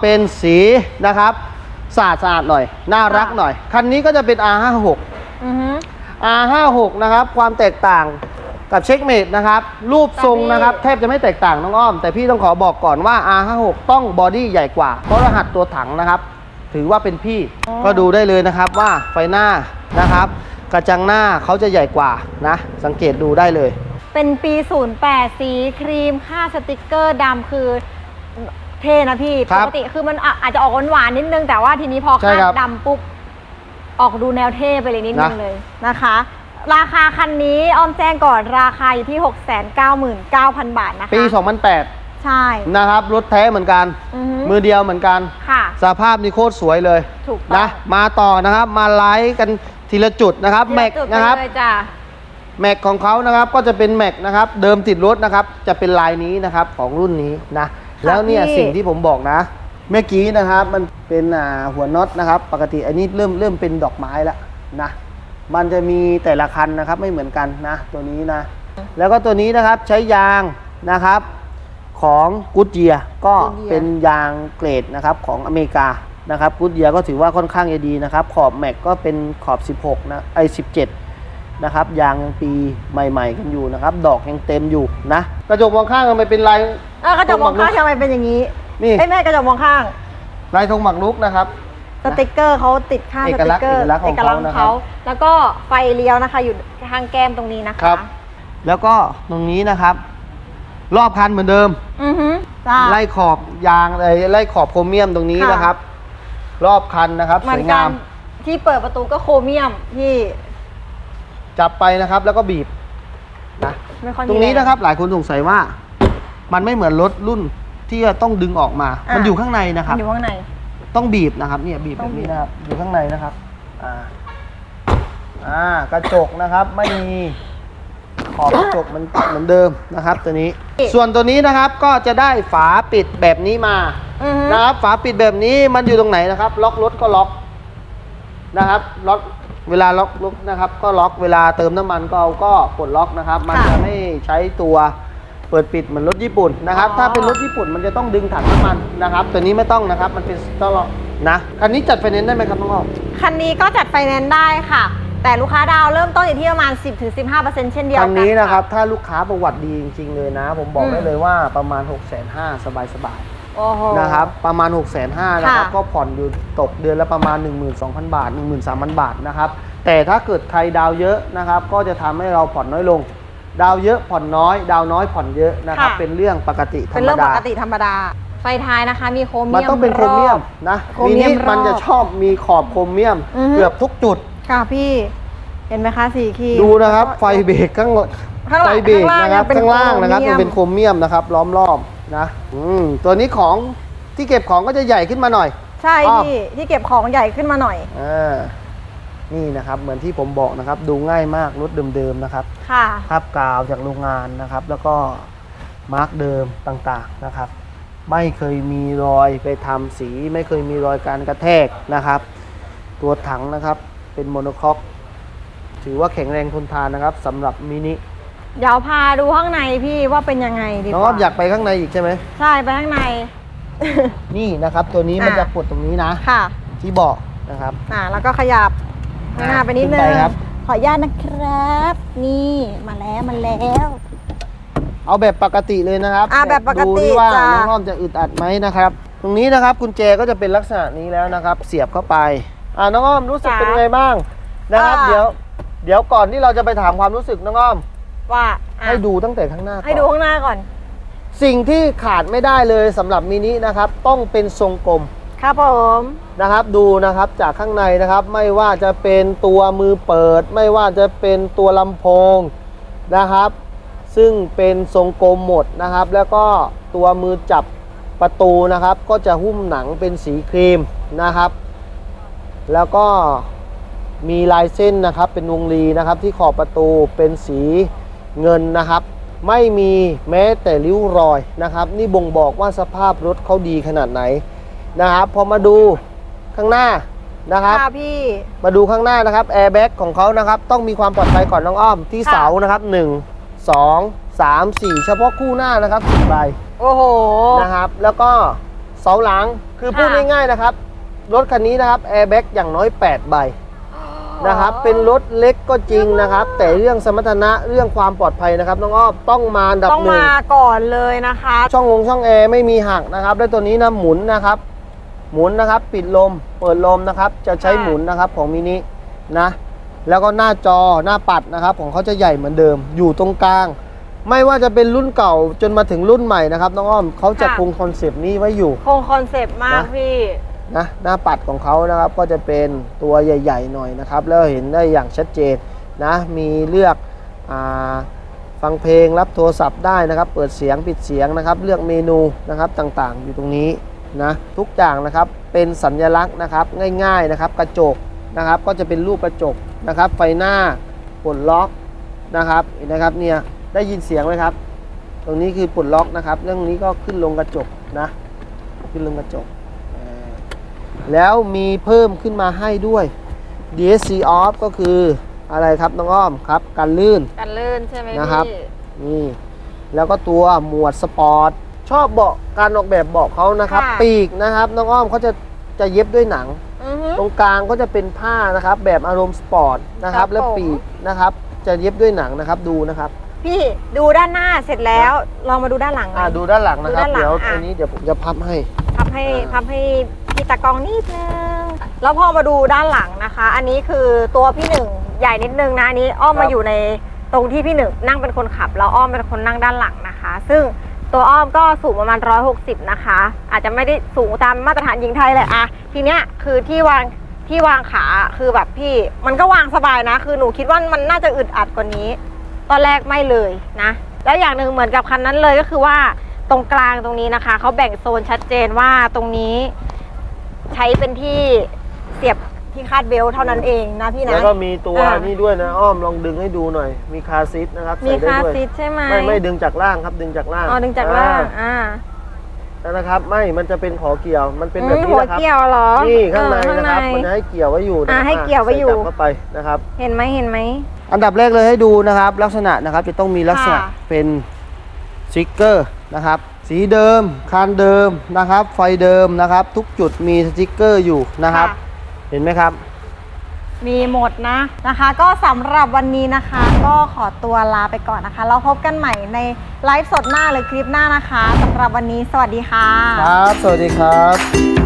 เป็นสีนะครับสะอาดสะอาดหน่อย น่ารักหน่อย คันนี้ก็จะเป็น R56 อือฮึ R56 นะครับ ความแตกต่างกับเช็คเมดนะครับ รูปทรงนะครับ แทบจะไม่แตกต่างน้องอ้อม แต่พี่ต้องขอบอกก่อนว่า R56 ต้องบอดี้ใหญ่กว่า เพราะรหัสตัวถังนะครับ ถือว่าเป็นพี่อ๋อ ก็ดูได้เลยนะครับว่าไฟหน้านะครับ กระจังหน้าเขาจะใหญ่กว่านะ สังเกตดูได้เลย เป็นปี 08 สีครีม ค่าสติกเกอร์ดำคือ เท่นะพี่ ครัปบกติคือมันอะอาจจะออกหวานๆนิดนึง แต่ว่าทีนี้พอใช่คาดครับดำปุ๊บ ออกดูแนวเท่ไปเลยนิดนึงนะ เลยนะคะ ราคาคันนี้อ้อมแจ้งก่อนราคาอยู่ที่ 699,000 บาทนะคะปี 2008 ใช่นะครับ รถแท้เหมือนกัน อือฮึมือเดียวเหมือนกัน ค่ะ สภาพนี่โคตรสวยเลยถูกต้อง นะ มาต่อนะครับ มาไลฟ์กันทีละจุดนะครับ แม็กจุดไปนะครับเลยจ้ะ แม็กของเขานะครับก็จะเป็นแม็กนะครับเดิมติดรถนะครับจะเป็นลายนี้นะครับของรุ่นนี้นะ แล้วเนี่ยพี่ สิ่งที่ผมบอกนะ เมื่อกี้นะครับมันเป็นอ่าหัวน็อตนะครับ ปกติอันนี้เริ่มเริ่มเป็นดอกไม้แล้วนะมันจะมีแต่ละคันนะครับไม่เหมือนกันนะตัวนี้นะ แล้วก็ตัวนี้นะครับใช้ยางนะครับของกูดเยียก็ Goodyear เป็นยางเกรดนะครับของอเมริกานะครับกูดเยียก็ถือว่าค่อนข้างจะดีนะครับ ขอบแม็กก็เป็นขอบ 16นะไอ้17 นะครับยางยังปีใหม่ ๆ กันอยู่นะครับ ดอกยังเต็มอยู่นะกระจกมองข้างทำไมเป็นลายเออกระจกมองข้างทำไมเป็นอย่างนี้นี่เอ้ยแม่กระจกมองข้าง ลายธงหมักลุกนะครับ สติกเกอร์เขาติดข้างเอสกลัติกษณ์กเกอร์เอกลักษณ์ของเขานะครับแล้วก็ไฟเลี้ยวนะคะ อยู่ข้างแก้มตรงนี้นะคะครับ แล้วก็ตรงนี้นะครับ รอบคันเหมือนเดิม อือฮึจ้า ไล่ขอบยางไอ้ไล่ขอบโครเมียมตรงนี้ค่ะ นะครับ รอบคันนะครับเหมืสอนวยกังานม ที่เปิดประตูก็โครเมียมที่ จับไปนะครับแล้วก็บีบนะไม่ค่อยมีตรงนี้แนะครับหลายคนสงสัยว่า มันไม่เหมือนรถรุ่นที่จะต้องดึงออกมา อะ มันอยู่ข้างในนะคมัรันบ อยู่ข้างใน ต้องบีบนะครับเนี่ยบีบต้แบองบบีนี้บนะครับอยู่ข้างในนะครับอ่าอ่ากระจกนะครับไม่มีขอบกระจกมันเหมือนเดิมนะครับตัวนี้ ส่วนตัวนี้นะครับก็จะได้ฝาปิดแบบนี้มา อือฮึนะครับฝาปิดแบบนี้มันอยู่ตรงไหนนะครับ ล็อกรถก็ล็อกนะครับล็อก เวลาล็อกรถนะครับ ก็ล็อกเวลาเติมน้ำมันก็เอาก็กดล็อกนะครับ มันจะไม่ใช้ตัวเปิดปิดเหมือนรถญี่ปุ่นนะครับ ถ้าเป็นรถญี่ปุ่นมันจะต้องดึงถังน้ำมันนะครับ ตัวนี้ไม่ต้องนะครับ มันเป็นตลอดนะคันนี้จัดไฟแนนซ์ได้ไหมครับน้องอ้อมคันนี้ก็จัดไฟแนนซ์ได้ค่ะ แต่ลูกค้าดาวน์เริ่มต้นอยู่ที่ประมาณ 10-15%เช่นเดียวคักันนนี้นะครับ ถ้าลูกค้าประวัติดีจริงๆเลยนะ ผมบอกอืมได้เลยว่าประมาณ 6 5 0 0 0สบายสบาย โอ้โหๆนะครับประมาณ 6 5 0 0 0นะครับค่ะ ก็ผ่อนอยู่ตกเดือนละประมาณ 12,000 บาท 13,000 บาทนะครับแต่ถ้าเกิดใครดาวเยอะนะครับก็จะทำให้เราผ่อนน้อยลง ดาวเยอะผ่อนน้อย ดาวน้อยผ่อนเยอะนะครับเป็นเรื่องปกติธรเป็นรมเรื่องปดา กติธรรมดา ไฟท้ายนะคะ มีโครเมียมมันต้องเป็นโครเมียมอบ นะโครมิเมียนิมรอบมันจะชอบมีขอบโครเมียมอือฮึ เกือบทุกจุด ค่ะพี่ เห็นไหมคะสีขีด ดูนะครับ ไฟเบรกข้างหลังข้างหลัไฟงเบรกข้างล่างนะครับยังเป็นข้างล่างนะครับโครเมียมยังเป็นโครเมียมนะครับล้อมรอบ นะอืมตัวนี้ของที่เก็บของก็จะใหญ่ขึ้นมาหน่อย ใช่อ้อ พี่ที่เก็บของใหญ่ขึ้นมาหน่อยอ่านี่นะครับเหมือนที่ผมบอกนะครับ ดูง่ายมากรถเดิมๆนะครับ ค่ะ ภาพกาวจากโรงงานนะครับ แล้วก็มาร์กเดิมต่างๆนะครับ ไม่เคยมีรอยไปทำสี ไม่เคยมีรอยการกระแทกนะครับ ตัวถังนะครับเป็นโมโนคอกถือว่าแข็งแรงทนทานนะครับสำหรับมินิ เดี๋ยวพาดูข้างในพี่ว่าเป็นยังไงดีกน้องว่า อ้อมอยากไปข้างในอีกใช่ไหม ใช่ไปข้างใน นี่นะครับ ตัวนี้มันอะ จะปลดตรงนี้นะ ค่ะ ที่เบาะนะครับ อ่าแล้วก็ขยับข้างหน้าไปนิดนึขึ้งนไปครับ ขออนุญาตนะครับ นี่มาแล้วมาแล้ว เอาแบบปกติเลยนะครับอะแบบปกติดูที่ว่าจ้ะ น้องอ้อมจะอึดอัดไหมนะครับ ตรงนี้นะครับกุญแจก็จะเป็นลักษณะนี้แล้วนะครับ เสียบเข้าไปอ่าน้องอ้อมรู้สึกเป็นไงบ้างนะครับ เดี๋ยว เดี๋ยวก่อนที่เราจะไปถามความรู้สึกน้องอ้อม ว่าอะให้ดูตั้งแต่ข้างหน้าให้ดูก่อนข้างหน้าก่อน สิ่งที่ขาดไม่ได้เลยสำหรับมินินะครับต้องเป็นทรงกลม ครับผม นะครับดูนะครับจากข้างในนะครับไม่ว่าจะเป็นตัวมือเปิด ไม่ว่าจะเป็นตัวลำโพงนะครับ ซึ่งเป็นทรงกลมหมดนะครับ แล้วก็ตัวมือจับประตูนะครับ ก็จะหุ้มหนังเป็นสีครีมนะครับ แล้วก็มีลายเส้นนะครับเป็นวงรีนะครับที่ขอบประตูเป็นสี เงินนะครับ ไม่มีแม้แต่ริ้วรอยนะครับ นี่บ่งบอกว่าสภาพรถเขาดีขนาดไหนนะครับพอมาดูข้างหน้านะครับค่ะพี่ มาดูข้างหน้านะครับแอร์แบ็กของเขานะครับ ต้องมีความปลอดภัยก่อนน้องอ้อมที่ค่ะ เสานะครับ 1 2 3 4 เฉพาะคู่หน้านะครับ4ใบโอ้โห นะครับ แล้วก็เสาหลังคือพูดค่ะ ง่ายๆนะครับ รถคันนี้นะครับแอร์แบ็กอย่างน้อย 8 ใบ นะครับ เป็นรถเล็กก็จริงนะครับ แต่เรื่องสมรรถนะเรื่องความปลอดภัยนะครับน้องอ้อมต้องมาอันดับต้องหนึ่งมาก่อนเลยนะคะ ช่องลงช่องแอร์ไม่มีหักนะครับและตัวนี้นะหมุนนะครับ หมุนนะครับปิดลม เปิดลมนะครับ จะใช้ค่ะหมุนนะครับของมินินะ แล้วก็หน้าจอหน้าปัดนะครับ ของเขาจะใหญ่เหมือนเดิม อยู่ตรงกลาง ไม่ว่าจะเป็นรุ่นเก่าจนมาถึงรุ่นใหม่นะครับน้องอ้อมเขาจะคงคอนเซปต์นี้ไว้อยู่ คงคอนเซปต์มากนะ พี่ นะหน้าปัดของเขานะครับก็จะเป็นตัวใหญ่ๆหน่อยนะครับ แล้วเห็นได้อย่างชัดเจนนะมีเลือกอฟังเพลงรับโทรศัพท์ได้นะครับ เปิดเสียงปิดเสียงนะครับ เลือกเมนูนะครับต่างๆ อยู่ตรงนี้นะทุกอย่างนะครับเป็นสัญลักษณ์นะครับง่ายๆนะครับกระจกนะครับก็จะเป็นรูปกระจกนะครับ ไฟหน้าปลดล็อกนะครับเห็นนะครับเนี่ยได้ยินเสียงไหมครับ ตรงนี้คือปลดล็อกนะครับ เรื่องนี้ก็ขึ้นลงกระจกนะขึ้นลงกระจก แล้วมีเพิ่มขึ้นมาให้ด้วย DSC off ก็คืออะไรครับน้องอ้อมครับการลื่น กันลื่นใช่ไหมนะครับพี่นี่แล้วก็ตัวหมวดสปอร์ตชอบเบาะการออกแบบเบาะเขานะครับ ค่ะ ปีกนะครับน้องอ้อมเขาจะจะเย็บด้วยหนัง อือฮึ ตรงกลางก็จะเป็นผ้านะครับ แบบอารมณ์สปอร์ตนะครับ ครับและผม ปีกนะครับ จะเย็บด้วยหนังนะครับดูนะครับ พี่ดูด้านหน้าเสร็จแล้วลองมาดูด้านหลังหน่อ่าอย ดูด้านหลังนะครับ ดูด้านหลังเดี๋ยวอะ อันนี้เดี๋ยวผมจะพับให้ พับให้อ่า พับให้ พี่ตากองนิดนึง แล้วพอมาดูด้านหลังนะคะ อันนี้คือตัวพี่หนึ่งใหญ่นิดนึงนะอันนี้อ้อมมาอยู่ในตรงที่พี่หนึ่งนั่งเป็นคนขับ แล้วอ้อมเป็นคนนั่งด้านหลังนะคะ ซึ่งตัวอ้อมก็สูงประมาณ 160 นะคะ อาจจะไม่ได้สูงตามมาตรฐานหญิงไทยเลยอะทีเนี้ยคือที่วางที่วางขาคือแบบพี่ มันก็วางสบายนะ คือหนูคิดว่ามันน่าจะอึดอัดกว่านี้ ตอนแรกไม่เลยนะ แล้วอย่างหนึ่งเหมือนกับคันนั้นเลยก็คือว่าตรงกลางตรงนี้นะคะเขาแบ่งโซนชัดเจนว่าตรงนี้ ใช้เป็นที่เสียบที่คาดเบลต์เท่านั้นเองนะพี่นะ แล้วก็มีตัวอ่านี่ด้วยนะอ้อมลองดึงให้ดูหน่อย มีคาร์ซีทนะครับมีใส่ได้คาร์ด้วยซีทใช่ไหมไม่ไม่ดึงจากล่างครับดึงจากล่างอ๋อดึงจากล่างอ่าอ่านะครับ ไม่มันจะเป็นขอเกี่ยวมันเป็นอืแบบมนี้หัวนะครับเกี่ยวเหรอนี่ข้างในเออนะครับข้างมันจะให้เกี่ยวไว้อยู่นะอ่าให้อะเกี่ยวไว้อยู่ ใส่กลับเข้าไปนะครับ เห็นไหมเห็นไหม อันดับแรกเลยให้ดูนะครับ ลักษณะนะครับจะต้องมีลักษณะค่ะ เป็นสติกเกอร์นะครับ สีเดิมคานเดิมนะครับ ไฟเดิมนะครับ ทุกจุดมีสติกเกอร์อยู่นะครับ เห็นไหมครับ มีหมดนะนะคะ ก็สำหรับวันนี้นะคะ ก็ขอตัวลาไปก่อนนะคะ เราพบกันใหม่ในไลฟ์สดหน้าหรือคลิปหน้านะคะสำหรับวันนี้สวัสดีค่ะ ครับ สวัสดีครับ